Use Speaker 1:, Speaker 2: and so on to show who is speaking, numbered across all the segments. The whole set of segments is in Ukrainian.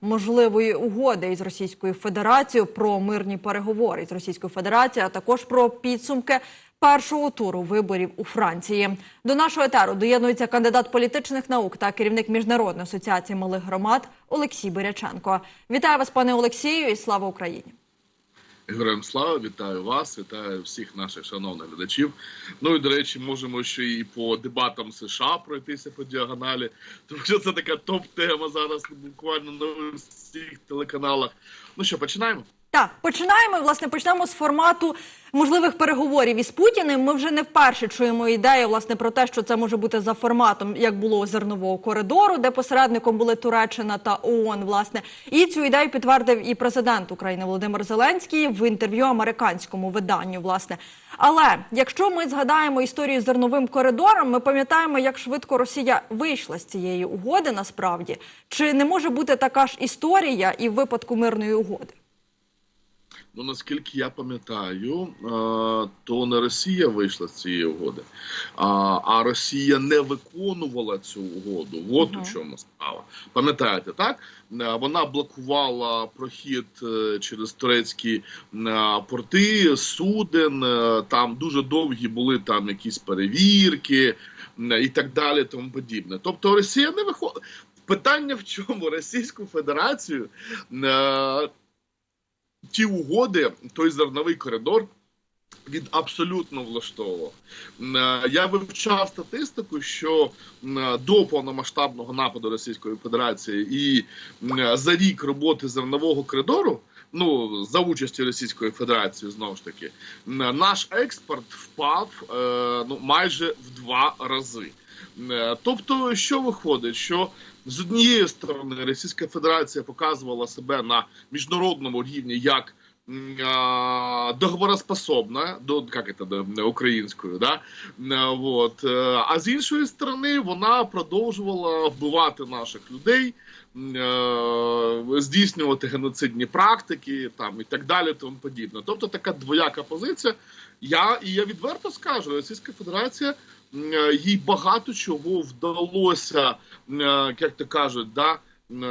Speaker 1: можливої угоди із Російською Федерацією про мирні переговори з Російською Федерацією, а також про підсумки першого туру виборів у Франції. До нашого етеру доєднується кандидат політичних наук та керівник міжнародної асоціації малих громад Олексій Биряченко. Вітаю вас, пане Олексію, і слава Україні!
Speaker 2: Героям слава, вітаю вас, вітаю всіх наших шановних глядачів. Ну і до речі, можемо ще і по дебатам США пройтися по діагоналі, тому що це така топ-тема зараз буквально на всіх телеканалах. Ну що, починаємо?
Speaker 1: Так, починаємо. Власне, почнемо з формату можливих переговорів із Путіним. Ми вже не вперше чуємо ідею власне про те, що це може бути за форматом, як було зернового коридору, де посередником були Туреччина та ООН. Власне, і цю ідею підтвердив і президент України Володимир Зеленський в інтерв'ю американському виданню. Власне, але якщо ми згадаємо історію з зерновим коридором, ми пам'ятаємо, як швидко Росія вийшла з цієї угоди. Насправді, чи не може бути така ж історія і в випадку мирної угоди?
Speaker 2: Ну наскільки я пам'ятаю, е, то не Росія вийшла з цієї угоди, а Росія не виконувала цю угоду. От
Speaker 1: Мгм.
Speaker 2: у чому справа. Пам'ятаєте, так? Е, Вона блокувала прохід е, через турецькі порти, суден. Там дуже довгі були там якісь перевірки і так далі, тому подібне. Тобто Росія не виходить. Питання в чому Російську Федерацію ті угоди, той зерновий коридор. Він абсолютно влаштовував. Е, Я вивчав статистику, що е, до повномасштабного нападу Російської Федерації і е, за рік роботи зернового коридору, ну за участі Російської Федерації, знову ж таки, наш експорт впав ну майже в два рази. Тобто, що виходить, що з однієї сторони Російська Федерація показувала себе на міжнародному рівні як договороспособна, до як це українською, да? Вот. Е, А з іншої сторони, вона продовжувала вбивати наших людей, е, здійснювати геноцидні практики там і так далі, тому подібне. Тобто така двояка позиція. Я і я відверто скажу, Російська Федерація їй багато чого вдалося, е, як то кажуть, да,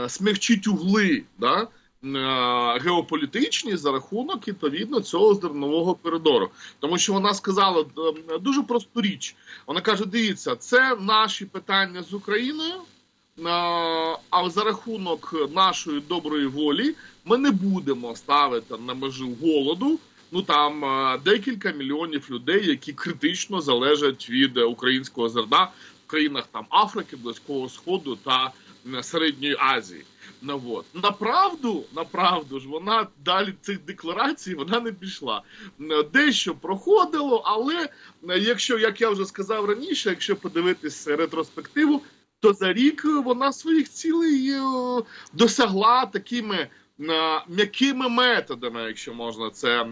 Speaker 2: смягчити угли, да, е, геополітичні за рахунок відповідно цього зернового коридору. Тому що вона сказала е, дуже просту річ. Вона каже: дивіться, це наші питання з Україною. е, А за рахунок нашої доброї волі ми не будемо ставити на межу голоду ну там е, декілька мільйонів людей, які критично залежать від е, українського зерна в країнах там Африки, Близького Сходу та Середньої Азії. Ну от направду, направду ж вона далі цих декларацій вона не пішла. Дещо проходило, але якщо, як я вже сказав раніше, якщо подивитись ретроспективу, то за рік вона своїх цілей е, досягла такими м'якими методами, якщо можна це е,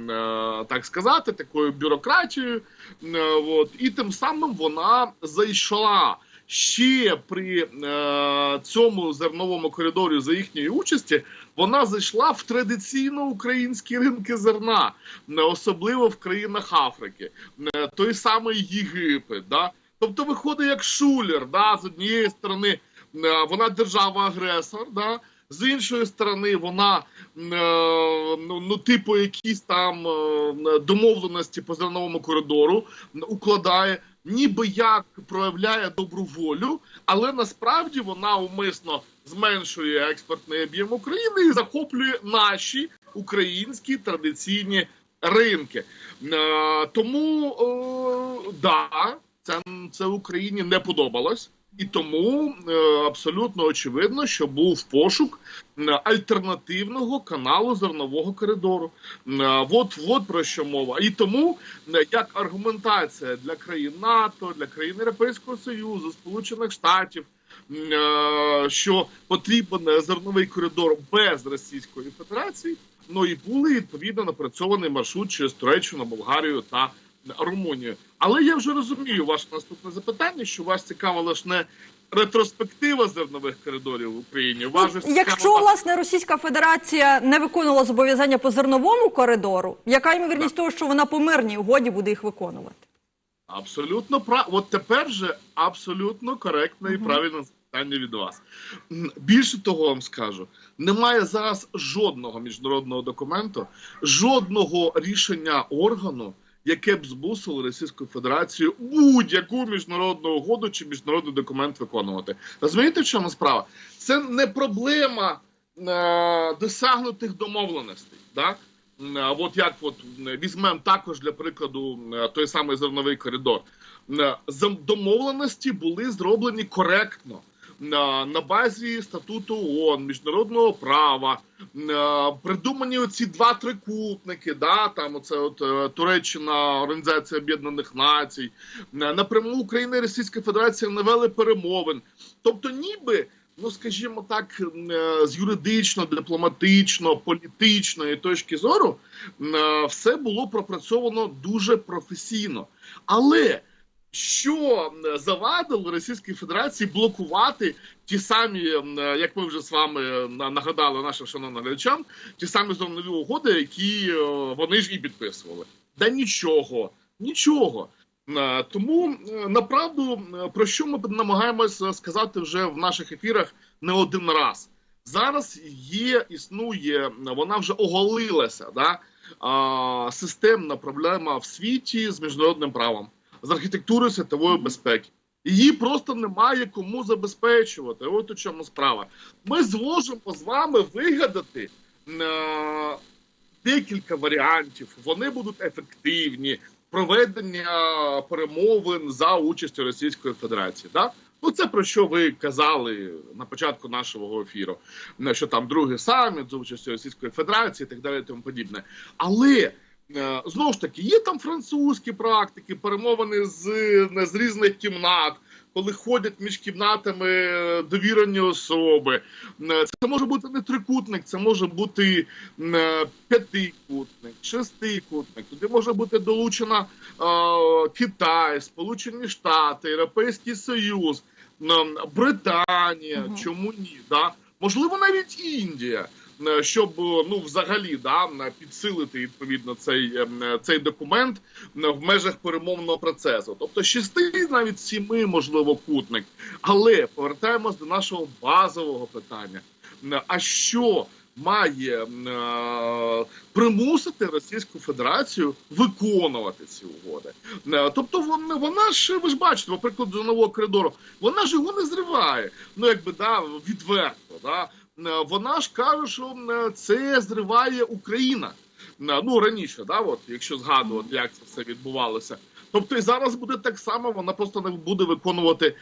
Speaker 2: так сказати, такою бюрократією. Е, от, і тим самим вона зайшла ще при е, цьому зерновому коридорі за їхньої участі. Вона зайшла в традиційно українські ринки зерна, е, особливо в країнах Африки, Е, той самий Єгипет. Да? Тобто виходить як шулер, да? з однієї сторони е, вона держава-агресор, да? З іншої сторони, вона е, ну, ну, типу, якісь там е, домовленості по зерновому коридору укладає, ніби як проявляє добру волю, але насправді вона умисно зменшує експортний об'єм України і захоплює наші українські традиційні ринки. Е, тому да, це, це Україні не подобалось. І тому е, абсолютно очевидно, що був пошук е, альтернативного каналу зернового коридору. Е, от, от про що мова. І тому як аргументація для країн НАТО, для країн Європейського Союзу, Сполучених Штатів, що потрібен зерновий коридор без Російської Федерації, ну і були відповідно напрацьований маршрут через Туреччину, Болгарію та Румунію. Але я вже розумію ваше наступне запитання, що вас цікавила ж не ретроспектива зернових коридорів в Україні. Вас же
Speaker 1: Якщо
Speaker 2: цікавила-
Speaker 1: власне Російська Федерація не виконувала зобов'язання по зерновому коридору, яка ймовірність того, що вона по мирній угоді буде їх виконувати?
Speaker 2: Абсолютно прав. От тепер же абсолютно коректне і правильне запитання. від вас. Більше того, вам скажу, немає зараз жодного міжнародного документу, жодного рішення органу, яке б змусило Російську Федерацію будь-яку міжнародну угоду чи міжнародний документ виконувати. Розумієте, в чому справа? Це не проблема е, досягнутих домовленостей. Да? А От як от візьмемо також для прикладу той самий зерновий коридор. Домовленості були зроблені коректно на, базі статуту ООН, міжнародного права. Е, Придумані оці два трикутники, да, там оце от е, Туреччина, Організація Об'єднаних Націй, напряму Україна і Російська Федерація навели перемовин. Тобто, ніби ну скажімо так, е, з юридично, дипломатично, політичної точки зору, е, все було пропрацьовано дуже професійно. Але що завадило Російській Федерації блокувати ті самі, як ми вже з вами нагадали нашим шановним глядачам, ті самі зернові угоди, які е, вони ж і підписували. Да нічого, нічого. Е, Тому направду про що ми намагаємося сказати вже в наших ефірах не один раз. Зараз є, існує, вона вже оголилася, да, системна проблема в світі з міжнародним правом, з архітектурою світової безпеки. Її просто немає кому забезпечувати. От у чому справа. Ми зможемо з вами вигадати е, декілька варіантів. Вони будуть ефективні. Проведення перемовин за участю Російської Федерації. Да? Ну, це про що ви казали на початку нашого ефіру, е, що там другий саміт за участю Російської Федерації і так далі, і тому подібне. Але е, знову ж таки, є там французькі практики, перемовини з, з різних кімнат, коли ходять між кімнатами е, довірені особи. Е, Це може бути не трикутник, це може бути е, п'ятикутник, шестикутник. Туди може бути долучена е, Китай, Сполучені Штати, Європейський Союз, е, Британія.
Speaker 1: Мгм.
Speaker 2: Чому ні? Да? Можливо, навіть Індія. Е, Щоб е, ну взагалі да підсилити відповідно цей, е, цей документ в межах перемовного процесу, тобто шести, навіть сіми, можливо, кутник. Але повертаємось до нашого базового питання: а що має е, примусити Російську Федерацію виконувати ці угоди? Тобто, вона, вона ж ви ж бачите, наприклад, до нового коридору, вона ж його не зриває. Ну якби да відверто, да. Е, Вона ж каже, що е, це зриває Україна. Е, Ну раніше, да, от якщо згадувати, як це все відбувалося. Тобто і зараз буде так само, вона просто не буде виконувати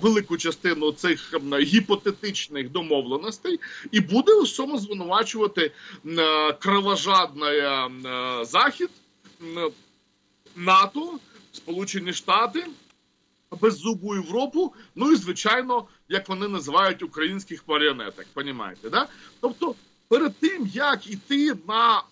Speaker 2: велику частину цих гіпотетичних домовленостей і буде у всьому звинувачувати кровожадний захід, НАТО, Сполучені Штати, беззубу Європу, ну і звичайно, як вони називають українських маріонеток. Понімаєте, да? Тобто, перед тим як іти на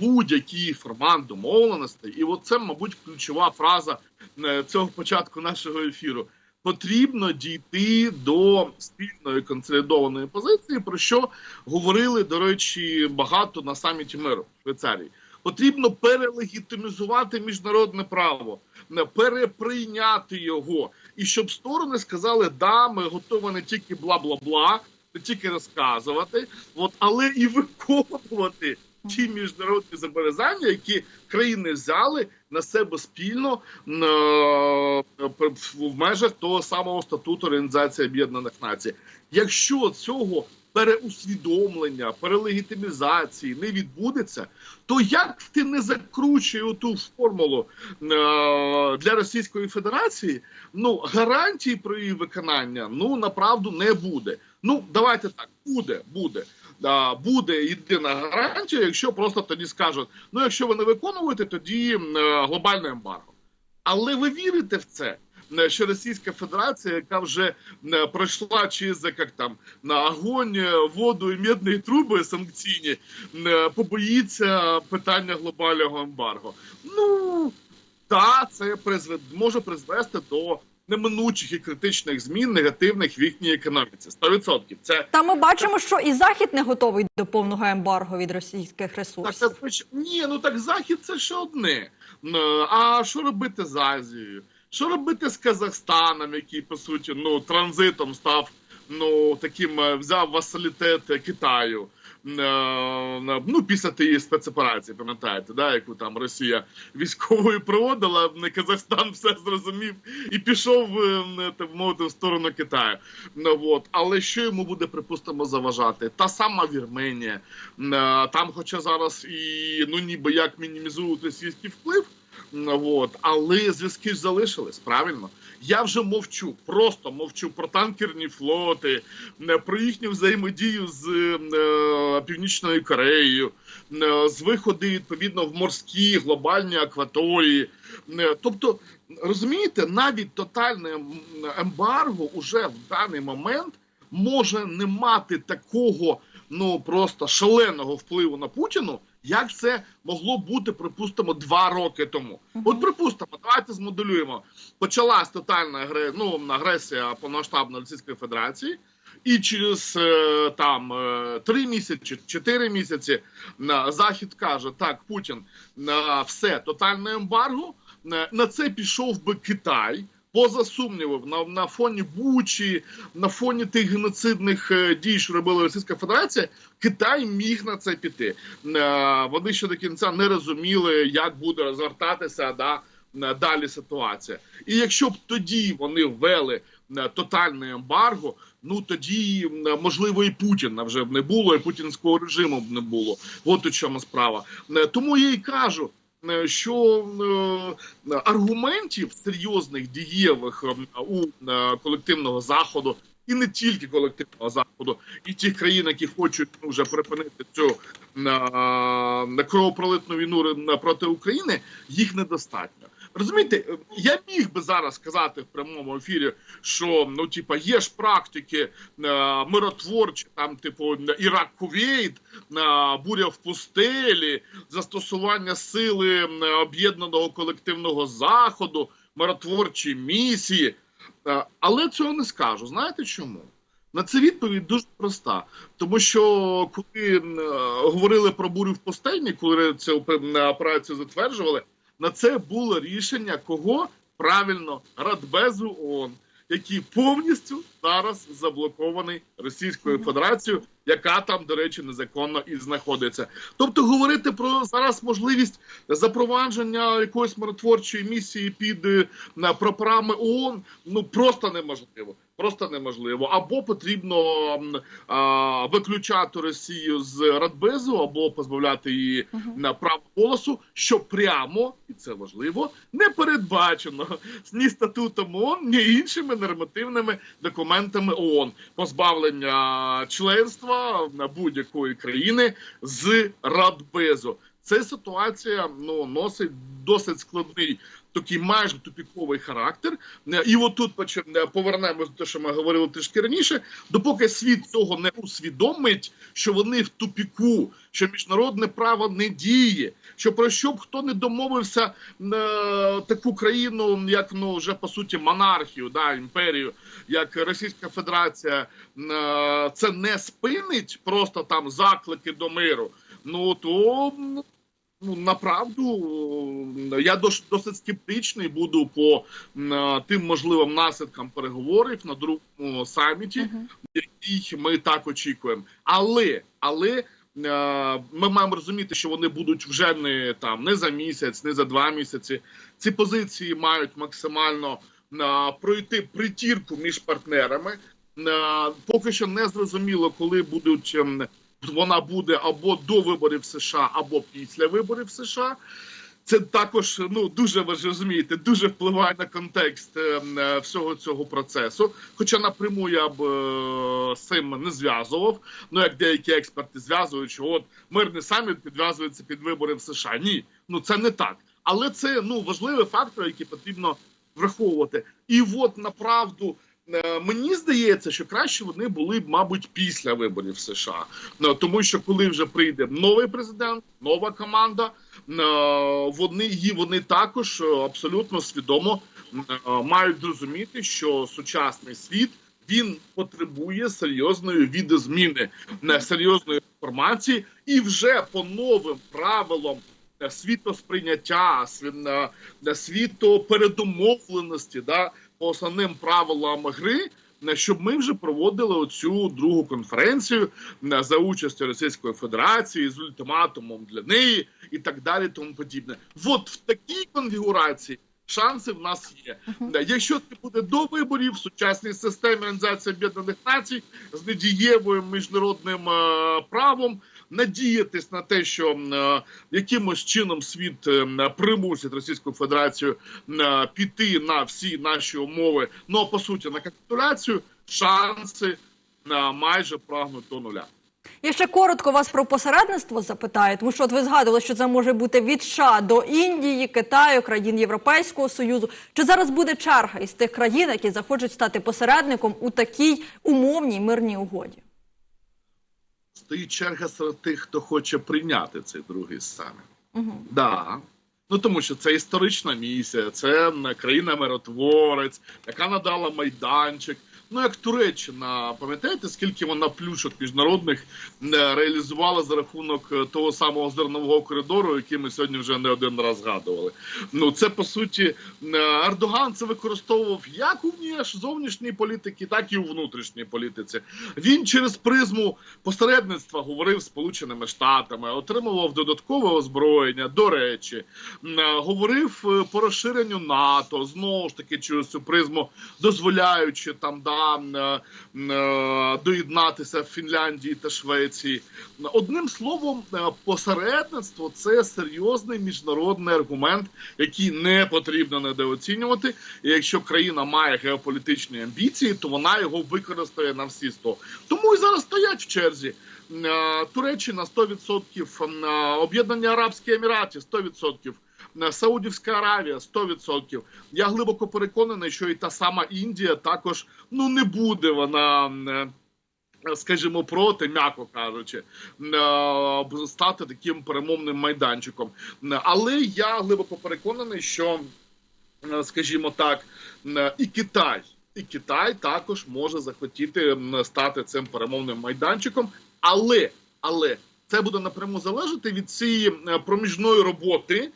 Speaker 2: будь-який формат домовленостей, і от це, мабуть, ключова фраза е, цього початку нашого ефіру. Потрібно дійти до спільної консолідованої позиції, про що говорили, до речі, багато на саміті миру в Швейцарії. Потрібно перелегітимізувати міжнародне право, не переприйняти його, і щоб сторони сказали, да, ми готові не тільки бла-бла-бла, не тільки розказувати, от, але і виконувати ті міжнародні зобов'язання, які країни взяли на себе спільно е, в межах того самого статуту Організації Об'єднаних Націй. Якщо цього переусвідомлення, перелегітимізації не відбудеться, то як ти не закручує ту формулу е, для Російської Федерації, ну гарантій про її виконання ну направду не буде. Ну давайте так, буде, буде. Буде єдина гарантія, якщо просто тоді скажуть: ну якщо ви не виконуєте, тоді е, глобальне ембарго. Але ви вірите в це? Е, Що Російська Федерація, яка вже е, пройшла через як там на огонь, е, воду і медні труби санкційні, е, побоїться питання глобального ембарго. Ну так, це призвед може призвести до неминучих і критичних змін негативних в їхній економіці. 100%. Це
Speaker 1: Та ми бачимо, що і захід не готовий до повного ембарго від російських
Speaker 2: Так,
Speaker 1: ресурсів.
Speaker 2: це ні, ну так захід це ще одне. А що робити з Азією? Що робити з Казахстаном, який по суті ну транзитом став ну таким е, взяв васалітет Китаю. Е, Ну, після тієї спецоперації, пам'ятаєте, да, яку там Росія військовою проводила, Казахстан все зрозумів і пішов е, так мовити в сторону Китаю. Ну, от. Але що йому буде, припустимо, заважати? Та сама Вірменія, там, хоча зараз і ну ніби як мінімізують російський вплив. Ну, От. Але зв'язки ж залишились, правильно? Я вже мовчу, просто мовчу про танкерні флоти, е, про їхню взаємодію з е, Північною Кореєю, е, з виходи відповідно в морські глобальні акваторії. Тобто, розумієте, навіть тотальне ембарго уже в даний момент може не мати такого ну просто шаленого впливу на Путіну, як це могло бути, припустимо, два роки тому. От припустимо, давайте змоделюємо. Почалась тотальна ну, агресія повномасштабної Російської Федерації. І через е, там е, три місяці, чотири місяці на захід каже: так, Путін на все тотальне ембарго. На- На це пішов би Китай. Поза сумнівом, на, на фоні Бучі, на фоні тих геноцидних е, дій, що робила Російська Федерація, Китай міг на це піти. Е, Вони ще до кінця не розуміли, як буде розгортатися да, е, далі ситуація. І якщо б тоді вони ввели тотальне ембарго, ну тоді можливо і Путіна вже б не було, і путінського режиму б не було. От у чому справа. Тому я і кажу. Е, Що е, аргументів серйозних дієвих е, у е, колективного заходу, і не тільки колективного заходу, і тих країн, які хочуть ну, вже припинити цю кровопролитну війну проти України, їх недостатньо. Розумієте, е, я міг би зараз сказати в прямому ефірі, що ну, типа, є ж практики е, миротворчі, там, типу, Ірак Кувейт, е, буря в пустелі, застосування сили об'єднаного колективного заходу, миротворчі місії. Е, Але цього не скажу. Знаєте чому? На це відповідь дуже проста. Тому що коли е, говорили про бурю в пустельні, коли цю е, операцію затверджували, на це було рішення кого? Правильно, Радбезу ООН, який повністю зараз заблокований Російською Федерацією, яка там, до речі, незаконно і знаходиться. Тобто говорити про зараз можливість запровадження якоїсь миротворчої місії під е, на прапорами ООН ну просто неможливо. Просто неможливо. Або потрібно а, виключати Росію з Радбезу, або позбавляти її на право голосу, що прямо, і це важливо, не передбачено ні статутом ООН, ні іншими нормативними документами ООН. Позбавлення членства на будь-якої країни з Радбезу. Ця ситуація ну носить досить складний. Такий майже тупіковий характер, Е, і отут е, повернемось до того, що ми говорили трішки раніше. Допоки світ цього не усвідомить, що вони в тупіку, що міжнародне право не діє, що про що б хто не домовився е, таку країну, як ну вже по суті монархію, да імперію, як Російська Федерація, це не спинить просто там заклики до миру. Ну то ну, направду е, я досить скептичний буду по е, тим можливим наслідкам переговорів на другому саміті, який ми так очікуємо. Але але е, ми маємо розуміти, що вони будуть вже не там не за місяць, не за два місяці. Ці позиції мають максимально пройти притірку між партнерами. Поки що не зрозуміло, коли будуть ем, вона буде або до виборів США, або після виборів США. Це також ну дуже ви ж розумієте, дуже впливає на контекст е, е, всього цього процесу. Хоча напряму я б е, з цим не зв'язував. Ну як деякі експерти зв'язують, що от мирний саміт підв'язується під вибори в США. Ні, ну це не так. Але це ну важливий фактор, який потрібно враховувати. І от направду. Е, Мені здається, що краще вони були б, мабуть, після виборів США. Ну, тому що коли вже прийде новий президент, нова команда, е, вони її вони також е, абсолютно свідомо е, мають зрозуміти, що сучасний світ він потребує серйозної відозміни, серйозної інформації, і вже по новим правилам е, світосприйняття, сві- е, світопередумовленості, да, основним правилам гри. Щоб ми вже проводили оцю другу конференцію за участю Російської Федерації з ультиматумом для неї і так далі, тому подібне. От в такій конфігурації шанси в нас є. Якщо це буде до виборів в сучасній системі Організації Об'єднаних Націй з недієвим міжнародним е, правом. Надіятись на те, що е, якимось чином світ е, примусить Російську Федерацію е, піти на всі наші умови, ну а по суті на капітуляцію, шанси майже прагнуть до нуля.
Speaker 1: Я ще коротко вас про посередництво запитаю, тому що от ви згадували, що це може бути від США до Індії, Китаю, країн Європейського Союзу. Чи зараз буде черга із тих країн, які захочуть стати посередником у такій умовній мирній угоді?
Speaker 2: Стоїть черга серед тих, хто хоче прийняти цей другий саміт. Угу. Да. Ну тому що це історична місія, це країна-миротворець, яка надала майданчик. Ну як Туреччина, пам'ятаєте, скільки вона плюшок міжнародних м, реалізувала за рахунок е, того самого зернового коридору, який ми сьогодні вже не один раз згадували. Ну це по суті м, Ердоган це використовував як у вніш- зовнішній політики, так і у внутрішній політиці. Він через призму посередництва говорив Сполученими Штатами, отримував додаткове озброєння. До речі, е, говорив е, по розширенню НАТО знову ж таки через цю призму, дозволяючи там да е, е, доєднатися Фінляндії та Швеції. Одним словом, е, посередництво це серйозний міжнародний аргумент, який не потрібно недооцінювати. І якщо країна має геополітичні амбіції, то вона його використає на всі 100. Тому і зараз стоять в черзі. Туреччина 100%, е, Об'єднані Арабські Емірати 100%. Саудівська Аравія 100%. Я глибоко переконаний, що і та сама Індія також ну не буде вона. е, Скажімо, проти, м'яко кажучи, е, стати таким перемовним майданчиком. Але я глибоко переконаний, що, е, скажімо так, і Китай, і Китай також може захотіти стати цим перемовним майданчиком. Але, але це буде напряму залежати від цієї проміжної роботи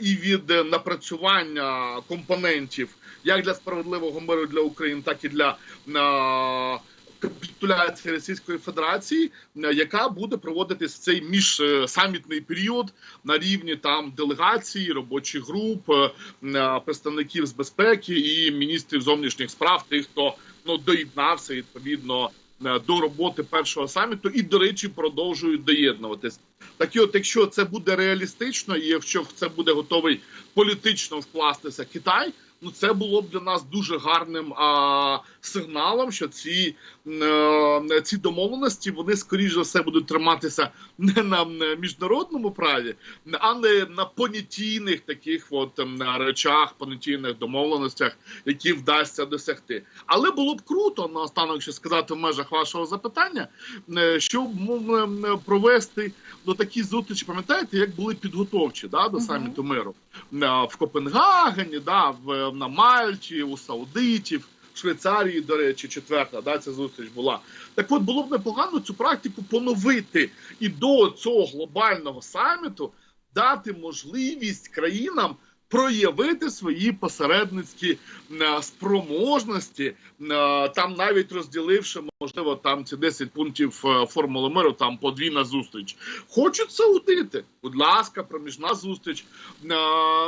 Speaker 2: і від е, напрацювання компонентів як для справедливого миру для України, так і для е, капітуляції Російської Федерації, е, яка буде проводитись в цей міжсамітний період на рівні там делегацій, робочих груп, е, е, представників з безпеки і міністрів зовнішніх справ, тих, хто ну доєднався відповідно е, до роботи першого саміту, і до речі, продовжують доєднуватись. Так і от, якщо це буде реалістично, і якщо це буде готовий політично вкластися Китай. Ну, це було б для нас дуже гарним а, сигналом, що ці, е, ці домовленості вони скоріш за все будуть триматися не на міжнародному праві, а не на понятійних таких от ем, речах, понятійних домовленостях, які вдасться досягти. Але було б круто наостанок ще сказати в межах вашого запитання, е, щоб провести ну, такі зустрічі. Пам'ятаєте, як були підготовчі да, до саміту миру Е, в Копенгагені, да, в на Мальті, у Саудитів. в Швейцарії, до речі, четверта, да, ця зустріч була. Так от було б непогано цю практику поновити і до цього глобального саміту дати можливість країнам проявити свої посередницькі е, спроможності, е, там навіть розділивши, можливо, там ці 10 пунктів е, формули миру, там подвійна зустріч. Хочуть Саудити, будь ласка, проміжна зустріч.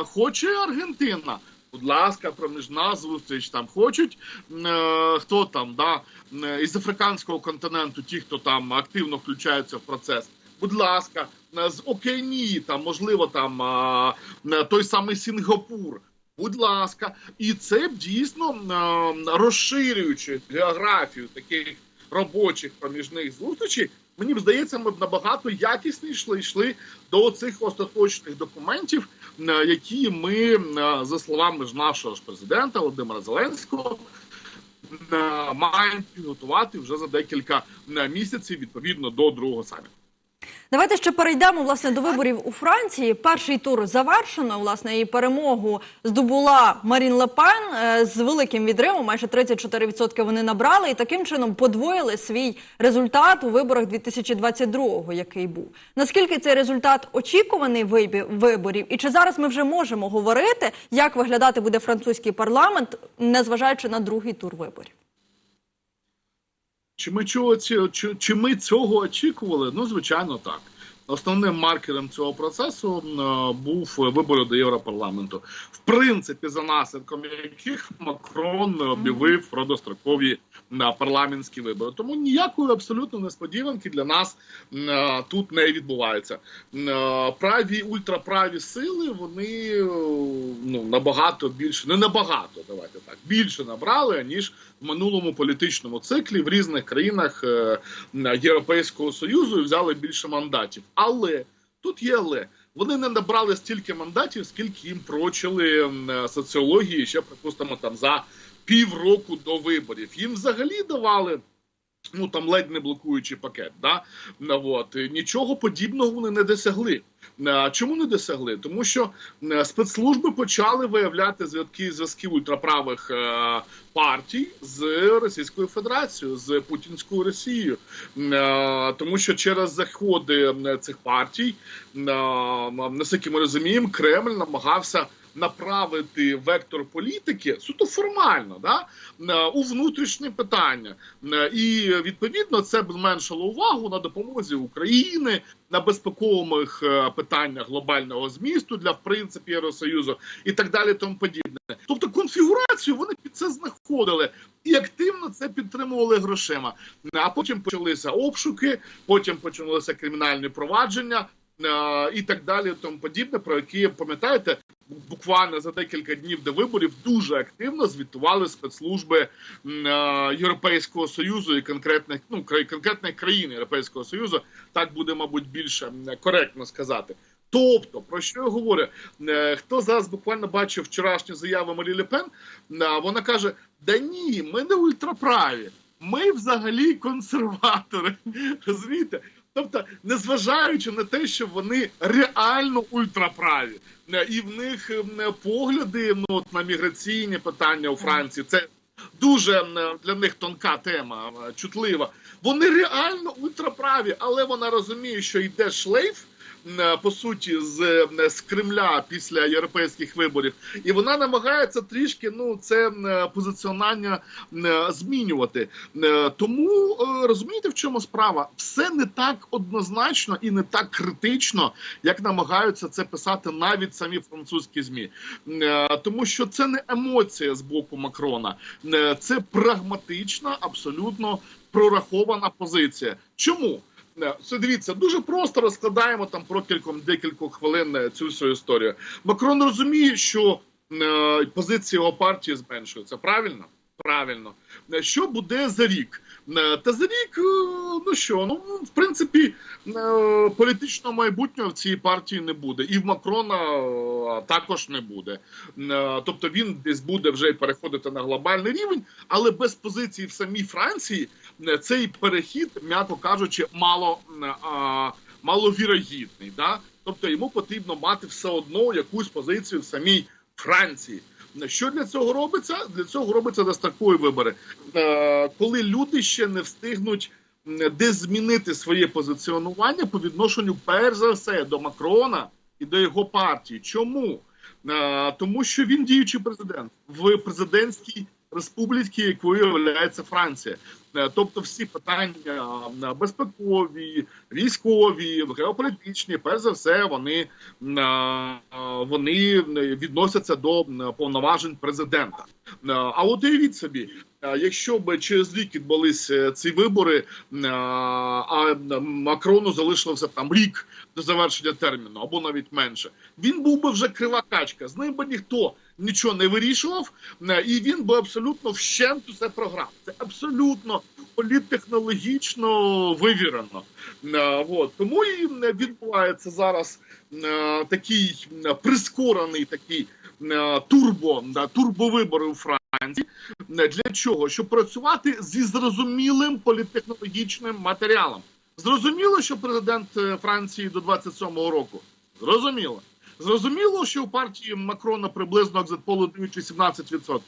Speaker 2: Хоче Аргентина. Будь ласка, проміжна зустріч там хочуть е, хто там, да, е, із африканського континенту, ті, хто там активно включаються в процес. Будь ласка, е, з Океанії, там можливо, там е, е, той самий Сінгапур. Будь ласка, і це дійсно е, розширюючи географію таких робочих проміжних зустрічей, мені б здається, ми б набагато якісніше йшли, до цих остаточних документів, які ми, е, за словами ж нашого ж президента Володимира Зеленського, е, маємо підготувати вже за декілька е, місяців відповідно до другого саміту.
Speaker 1: Давайте ще перейдемо власне до виборів у Франції. Перший тур завершено. Власне, і перемогу здобула Марін Лепен е, з великим відривом. Майже 34% вони набрали, і таким чином подвоїли свій результат у виборах 2022-го, який був. Наскільки цей результат очікуваний виборів? І чи зараз ми вже можемо говорити, як виглядати буде французький парламент, незважаючи на другий тур виборів?
Speaker 2: Чи ми чого чи, чи ми цього очікували? Ну, звичайно, так. Основним маркером цього процесу е, був вибори до Європарламенту, в принципі, за наслідком яких Макрон об'явив про дострокові е, парламентські вибори. Тому ніякої абсолютно несподіванки для нас е, тут не відбувається. Праві ультраправі сили вони ну набагато більше, не набагато, давайте так, більше набрали ніж в минулому політичному циклі в різних країнах Європейського союзу і взяли більше мандатів. Але тут є але. Вони не набрали стільки мандатів, скільки їм прочили е, соціології ще припустимо там за півроку до виборів. Їм взагалі давали. Ну там ледь не блокуючий пакет, да от нічого подібного вони не досягли. Чому не досягли? Тому що е, спецслужби почали виявляти зв'язки зв'язки ультраправих е, партій з Російською Федерацією, з Путінською Росією, Е, тому що через заходи цих партій, наскільки ми розуміємо, Кремль намагався направити вектор політики суто формально, да е, у внутрішні питання, Е, і відповідно це б зменшило увагу на допомозі України на безпекових е, питаннях глобального змісту для в принципі Євросоюзу і так далі. Тому подібне. Тобто конфігурацію вони під це знаходили і активно це підтримували грошима. А потім почалися обшуки, потім почалися кримінальні провадження. Е, І так далі, тому подібне, про які пам'ятаєте, буквально за декілька днів до виборів дуже активно звітували спецслужби е, Європейського союзу і конкретних ну конкретних країн Європейського союзу. Так буде, мабуть, більше коректно сказати. Тобто, про що я говорю? Е, Хто зараз буквально бачив вчорашню заяву Марі Ле Пен, е, вона каже: да ні, ми не ультраправі, ми взагалі консерватори. Розумієте? Тобто, незважаючи на те, що вони реально ультраправі, е, і в них ем, погляди ну, на міграційні питання у Франції, це дуже для них тонка тема, е, чутлива. Вони реально ультраправі, але вона розуміє, що йде шлейф. М, По суті, з, з Кремля після європейських виборів, і вона намагається трішки ну це м, позиціонування м, змінювати. Е, Тому е, розумієте, в чому справа? Все не так однозначно і не так критично, як намагаються це писати навіть самі французькі змі, Е, тому що це не емоція з боку Макрона, Е, це прагматична, абсолютно прорахована позиція. Чому? Це дивіться, дуже просто розкладаємо там протягом декількох хвилин е, цю всю історію. Макрон розуміє, що е, позиція його партії зменшується. Правильно? Правильно. Е, Що буде за рік? Е, Та за рік, е, ну що, ну в принципі, е, політичного майбутнього в цій партії не буде, і в Макрона також не буде. Тобто він десь буде вже переходити на глобальний рівень, але без позиції в самій Франції цей перехід, м'яко кажучи, мало маловірогідний. Да? Тобто йому потрібно мати все одно якусь позицію в самій Франції. Що для цього робиться? Для цього робиться дострокові вибори, Е, коли люди ще не встигнуть де змінити своє позиціонування по відношенню, перш за все, до Макрона і до його партії. Чому? Е, Тому що він діючий президент в президентській республіці, якою є Франція. Е, Тобто всі питання е, безпекові, військові, геополітичні, перш за все, вони, е, вони відносяться до повноважень президента. А от уявіть собі, якщо б через рік відбулися ці вибори, а Макрону залишилося там рік до завершення терміну, або навіть менше, він був би вже крива качка. З ним би ніхто нічого не вирішував, е, і він би абсолютно вщент усе програв. Це абсолютно політтехнологічно вивірено. Е, От. Тому і е, відбувається зараз такий прискорений такий турбо, турбовибори у Франції. Для чого? Щоб працювати зі зрозумілим політтехнологічним матеріалом. Зрозуміло, що президент Франції до 27-го року. Зрозуміло. Зрозуміло, що у партії Макрона приблизно екзитполу дають 18%.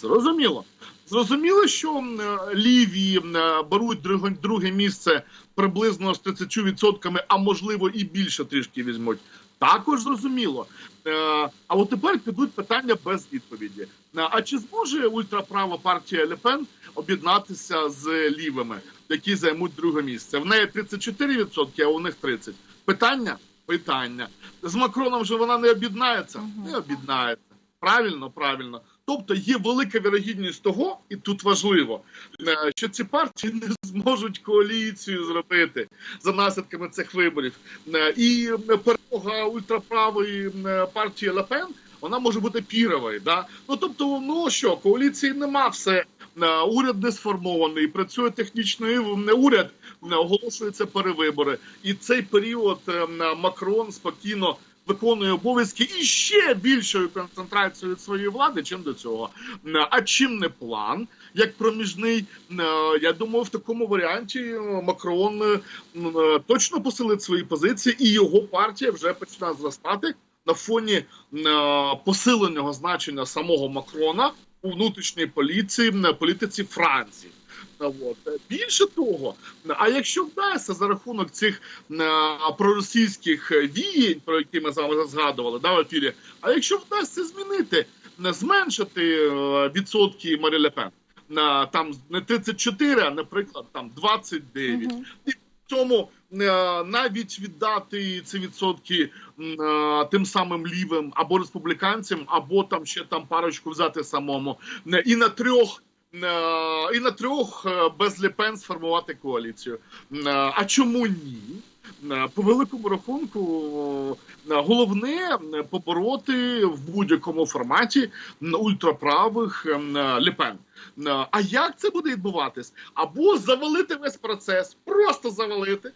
Speaker 2: Зрозуміло. Зрозуміло, що е, ліві е, беруть друге, місце приблизно з 30%, а можливо і більше трішки візьмуть. Також зрозуміло. Е, А от тепер підуть питання без відповіді. А чи зможе ультраправа партія Лепен об'єднатися з лівими, які займуть друге місце? В неї 34%, а у них 30%. Питання? Питання. З Макроном же вона не об'єднається? Не об'єднається. Правильно, правильно. Тобто є велика вірогідність того, і тут важливо, е, що ці партії не зможуть коаліцію зробити за наслідками цих виборів. Е, І е, перемога ультраправої партії Лепен вона може бути піровою. Да? Ну тобто, ну що, коаліції нема все. Е, Уряд не сформований, працює технічний е, уряд, оголошуються перевибори. І цей період е, Макрон спокійно виконує обов'язки і ще більшою концентрацією своєї влади, чим до цього. А чим не план, як проміжний? Е, Я думаю, в такому варіанті Макрон точно посилить свої позиції, і його партія вже почне зростати на фоні посиленого значення самого Макрона у внутрішній поліції політиці Франції. От. Більше того, а якщо вдасться за рахунок цих проросійських е, про які ми з вами згадували да, в ефірі, а якщо вдасться змінити, не зменшити е, відсотки Марі Ле Пен, на там не 34, а наприклад, там 29. І в цьому навіть віддати ці відсотки е, тим самим лівим або республіканцям, або там ще там парочку взяти самому, Е, і на трьох. е, І на трьох е, без Лепен сформувати коаліцію. Е, А чому ні? Е, По великому рахунку, е, головне е, побороти в будь-якому форматі ультраправих ліпен. А як це буде відбуватись? Або завалити весь процес, просто завалити,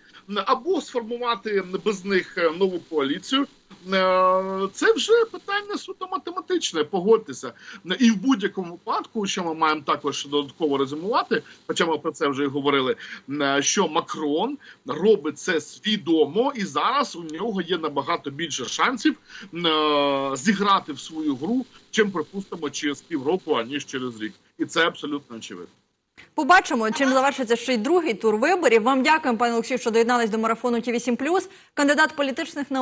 Speaker 2: або сформувати без них нову коаліцію. Е, Це вже питання суто математичне, погодьтеся. І в будь-якому випадку, що ми маємо також додатково резюмувати, хоча ми про це вже й говорили, е, що Макрон робить це свідомо, і зараз у нього є набагато більше шансів е, зіграти в свою гру, чим припустимо через півроку, аніж через рік. І це абсолютно очевидно.
Speaker 1: Побачимо, чим завершиться ще й другий тур виборів. Вам дякуємо, пане Олексію, що доєднались до марафону Ті 8 Кандидат політичних наук.